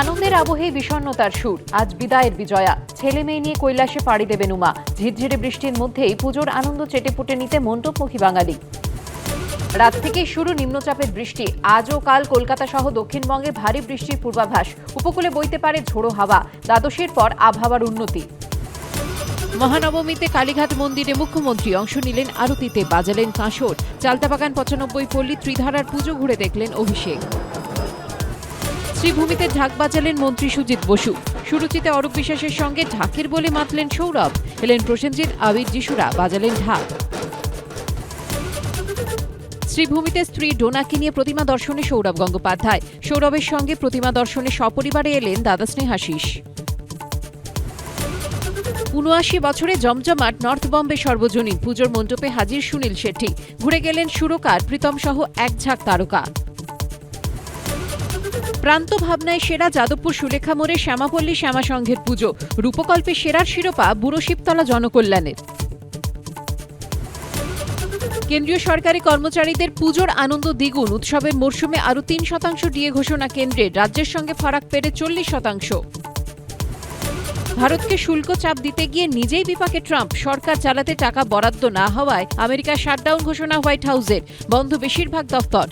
আনন্দের আবহে বিষণ্ণতার সুর। আজ বিদায়ের বিজয়া। ছেলে মেয়ে নিয়ে কৈলাসে পাড়ি দেবেন উমা ঝিরঝিরে বৃষ্টির মধ্যেই পুজোর আনন্দ চেটেপুটে নিতে মণ্ডপমুখী বাঙালি। রাত থেকেই শুরু নিম্নচাপের বৃষ্টি। আজ ও কাল কলকাতা সহ দক্ষিণবঙ্গে ভারী বৃষ্টির পূর্বাভাস। উপকূলে বইতে পারে ঝোড়ো হাওয়া। দ্বাদশের পর আবহাওয়ার উন্নতি। মহানবমীতে কালীঘাট মন্দিরে মুখ্যমন্ত্রী অংশ নিলেন আরতিতে। বাজালেন কাঁসর। চালতাবাগান পঁচানব্বই পল্লী ত্রিধারার পুজো ঘুরে দেখলেন অভিষেক। শ্রীভূমিতে ঢাক বাজালেন মন্ত্রী সুজিত বসু। সুরুচিতে অরূপ বিশ্বাসের সঙ্গে ঢাকের বলে মাতলেন সৌরভ। এলেন প্রসেনজিৎ, আবির যিশুরা বাজালেন ঢাক। শ্রীভূমিতে স্ত্রী ডোনাকে নিয়ে প্রতিমা দর্শনে সৌরভ গঙ্গোপাধ্যায়। সৌরভের সঙ্গে প্রতিমা দর্শনে সপরিবারে এলেন দাদা স্নেহাশিস। উনআশি বছরে জমজমাট নর্থ বম্বে সর্বজনীন পুজোর মণ্ডপে হাজির সুনীল শেঠি। ঘুরে গেলেন সুরকার প্রীতম সহ এক ঝাঁক তারকা। প্রান্ত ভাবনায় সেরা যাদবপুর সুলেখা মোড়ে শ্যামাপল্লী শ্যামা সংঘের পুজো। রূপকল্পে সেরার শিরোপা বুড়ো শিবতলা জনকল্যাণের। কেন্দ্রীয় সরকারি কর্মচারীদের পুজোর আনন্দ দ্বিগুণ। উৎসবের মরশুমে আরও তিন শতাংশ ডিএ ঘোষণা কেন্দ্রে। রাজ্যের সঙ্গে ফারাক পেরে চল্লিশ শতাংশ। ভারতকে শুল্ক চাপ দিতে গিয়ে নিজেই বিপাকে ট্রাম্প। সরকার চালাতে টাকা বরাদ্দ না হওয়ায় আমেরিকার শাটডাউন ঘোষণা হোয়াইট হাউসের। বন্ধ বেশিরভাগ দফতর।